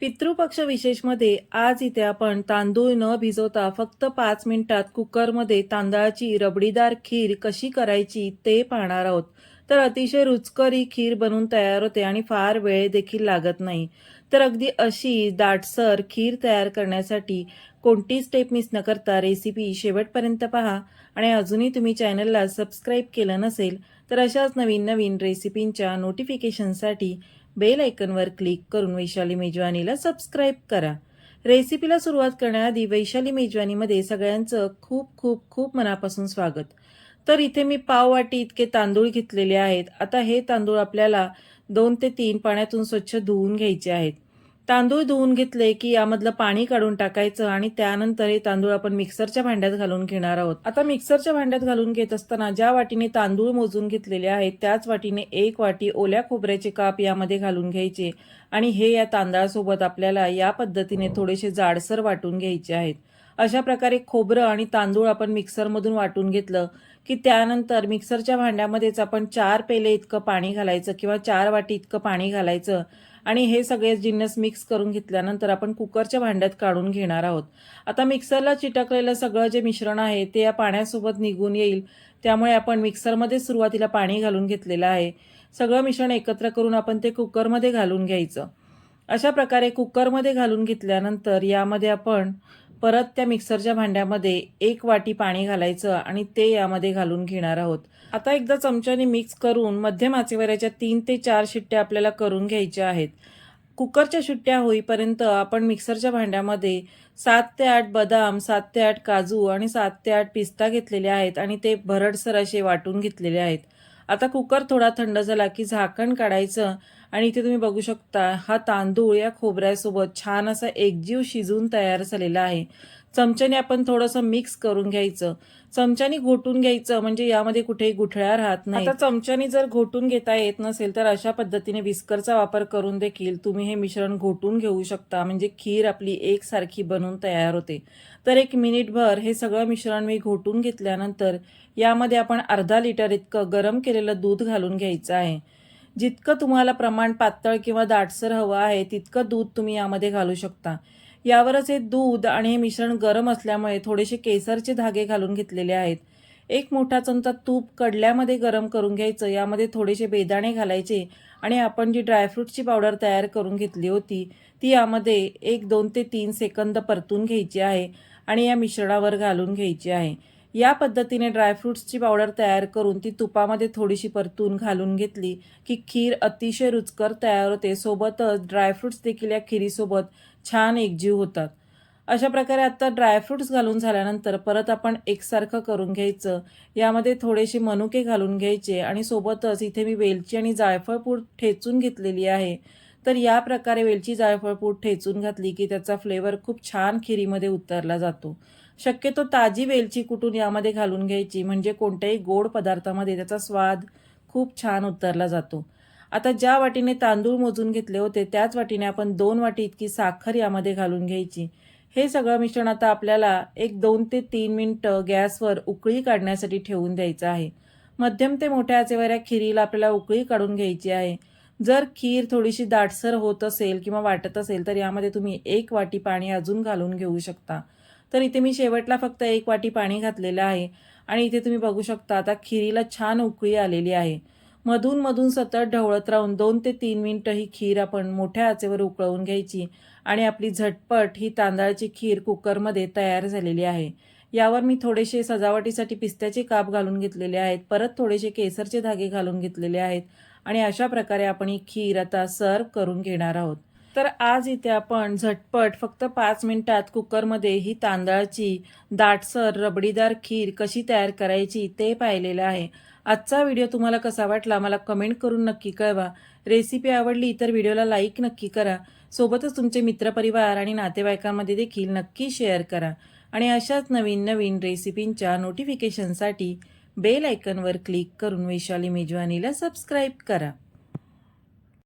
पितृपक्ष विशेषमध्ये आज इथे आपण तांदूळ न भिजवता फक्त पाच मिनिटात कुकरमध्ये तांदळाची रबडीदार खीर कशी करायची ते पाहणार आहोत. तर अतिशय रुचकरी खीर बनवून तयार होते आणि फार वेळ देखील लागत नाही. तर अगदी अशी दाटसर खीर तयार करण्यासाठी कोणती स्टेप मिस न करता रेसिपी शेवटपर्यंत पहा. आणि अजूनही तुम्ही चॅनलला सबस्क्राईब केलं नसेल तर अशाच नवीन नवीन रेसिपींच्या नोटिफिकेशनसाठी बेल आयकनवर क्लिक करून वैशाली मेजवानीला सबस्क्राईब करा. रेसिपीला सुरुवात करण्याआधी वैशाली मेजवानीमध्ये सगळ्यांचं खूप खूप खूप मनापासून स्वागत. तर इथे मी पाव वाटी इतके तांदूळ घेतलेले आहेत. आता हे तांदूळ आपल्याला दोन ते तीन पाण्यातून स्वच्छ धुवून घ्यायचे आहेत. तांदूळ धुवून घेतले की यामधलं पाणी काढून टाकायचं आणि त्यानंतर हे तांदूळ आपण मिक्सरच्या भांड्यात घालून घेणार आहोत. आता मिक्सरच्या भांड्यात घालून घेत असताना ज्या वाटीने तांदूळ मोजून घेतलेले आहेत त्याच वाटीने एक वाटी ओल्या खोबऱ्याचे काप यामध्ये घालून घ्यायचे आणि हे या तांदळासोबत आपल्याला या पद्धतीने थोडेसे जाडसर वाटून घ्यायचे आहेत. अशा प्रकारे खोबरं आणि तांदूळ आपण मिक्सरमधून वाटून घेतलं की त्यानंतर मिक्सरच्या भांड्यामध्येच आपण चार पेले इतकं पाणी घालायचं किंवा चार वाटी इतकं पाणी घालायचं. आणि हे सगळे जिन्नस मिक्स करून घेतल्यानंतर आपण कुकरच्या भांड्यात काढून घेणार आहोत. आता मिक्सरला चिटकलेलं सगळं जे मिश्रण आहे ते या पाण्यासोबत निघून येईल. त्यामुळे आपण मिक्सरमध्ये सुरुवातीला पाणी घालून घेतलेलं आहे. सगळं मिश्रण एकत्र करून आपण ते कुकरमध्ये घालून घ्यायचं. अशा प्रकारे कुकरमध्ये घालून घेतल्यानंतर यामध्ये आपण परत त्या मिक्सरच्या भांड्यामध्ये एक वाटी पाणी घालायचं आणि ते यामध्ये घालून घेणार आहोत. आता एकदा चमच्याने मिक्स करून मध्यम आचेवऱ्याच्या तीन ते चार शिट्ट्या आपल्याला करून घ्यायच्या आहेत. कुकरच्या शिट्ट्या होईपर्यंत आपण मिक्सरच्या भांड्यामध्ये सात ते आठ बदाम सात ते आठ काजू आणि सात ते आठ पिस्ता घेतलेले आहेत आणि ते भरडसर असे वाटून घेतलेले आहेत. आता कुकर थोडा थंड झाला की झाकण काढायचं. आणि इथे तुम्ही बघू शकता हा तांदूळ या खोबऱ्यासोबत छान असा एकजीव शिजून तयार झालेला आहे. चमच्याने आपण थोडंसं मिक्स करून घ्यायचं. चमच्याने घोटून घ्यायचं म्हणजे यामध्ये कुठेही गुठळ्या राहत नाही आता चमच्याने जर घोटून घेता येत नसेल तर अशा पद्धतीने विस्करचा वापर करून देखील तुम्ही हे मिश्रण घोटून घेऊ शकता. म्हणजे खीर आपली एकसारखी बनून तयार होते. तर एक मिनिटभर हे सगळं मिश्रण मी घोटून घेतल्यानंतर यामध्ये आपण अर्धा लिटर इतकं गरम केलेलं दूध घालून घ्यायचं आहे. जितकं तुम्हाला प्रमाण पातळ किंवा दाटसर हवं आहे तितकं दूध तुम्ही यामध्ये घालू शकता. यावरच हे दूध आणि हे मिश्रण गरम असल्यामुळे थोडेसे केसरचे धागे घालून घेतलेले आहेत. एक मोठा चमचा तूप कडल्यामध्ये गरम करून घ्यायचं. यामध्ये थोडेसे बेदाणे घालायचे आणि आपण जी ड्रायफ्रूटची पावडर तयार करून घेतली होती ती यामध्ये एक दोन ते तीन सेकंद परतून घ्यायची आहे आणि या मिश्रणावर घालून घ्यायची आहे. या पद्धतीने ड्रायफ्रूट्सची पावडर तयार करून ती तुपामध्ये थोडीशी परतून घालून घेतली की खीर अतिशय रुचकर तयार होते. सोबतच ड्रायफ्रूट्स देखील या खिरीसोबत छान एकजीव होतात. अशा प्रकारे आत्ता ड्रायफ्रूट्स घालून झाल्यानंतर परत आपण एकसारखं करून घ्यायचं. यामध्ये थोडेसे मनुके घालून घ्यायचे आणि सोबतच इथे मी वेलची आणि जायफळपूड ठेचून घेतलेली आहे. तर या प्रकारे वेलची जायफळपूड ठेचून घातली की त्याचा फ्लेवर खूप छान खिरीमध्ये उतरला जातो. शक्यतो ताजी वेलची कुटून यामध्ये घालून घ्यायची म्हणजे कोणत्याही गोड पदार्थामध्ये त्याचा स्वाद खूप छान उतरला जातो. आता ज्या वाटीने तांदूळ मोजून घेतले होते त्याच वाटीने आपण दोन वाटी इतकी साखर यामध्ये घालून घ्यायची. हे सगळं मिश्रण आता आपल्याला एक दोन ते तीन मिनटं गॅसवर उकळी काढण्यासाठी ठेवून द्यायचं आहे. मध्यम ते मोठ्या आचेवर या खिरीला आपल्याला उकळी काढून घ्यायची आहे. जर खीर थोडीशी दाटसर होत असेल किंवा वाटत असेल तर यामध्ये तुम्ही एक वाटी पाणी अजून घालून घेऊ शकता. तर इथे मी शेवटला फक्त एक वाटी पाणी घातलेलं आहे. आणि इथे तुम्ही बघू शकता आता खिरीला छान उकळी आलेली आहे. मधून मधून सतत ढवळत राहून दोन ते तीन मिनटं ही खीर आपण मोठ्या आचेवर उकळवून घ्यायची. आणि आपली झटपट ही तांदळाची खीर कुकरमध्ये तयार झालेली आहे. यावर मी थोडेसे सजावटीसाठी पिस्त्याचे काप घालून घेतलेले आहेत. परत थोडेसे केसरचे धागे घालून घेतलेले आहेत. आणि अशा प्रकारे आपण ही खीर आता सर्व करून घेणार आहोत. तर आज इथे आपण झटपट फक्त पाच मिनिटात कुकरमध्ये ही तांदळाची दाटसर रबडीदार खीर कशी तयार करायची ते पाहिलेलं आहे. आजचा व्हिडिओ तुम्हाला कसा वाटला मला कमेंट करून नक्की कळवा. रेसिपी आवडली तर व्हिडिओला लाईक नक्की करा. सोबतच तुमचे मित्रपरिवार आणि नातेवाईकांमध्ये देखील नक्की शेअर करा. आणि अशाच नवीन नवीन रेसिपींच्या नोटिफिकेशनसाठी बेल आयकनवर क्लिक करून वैशाली मेजवानीला सबस्क्राईब करा.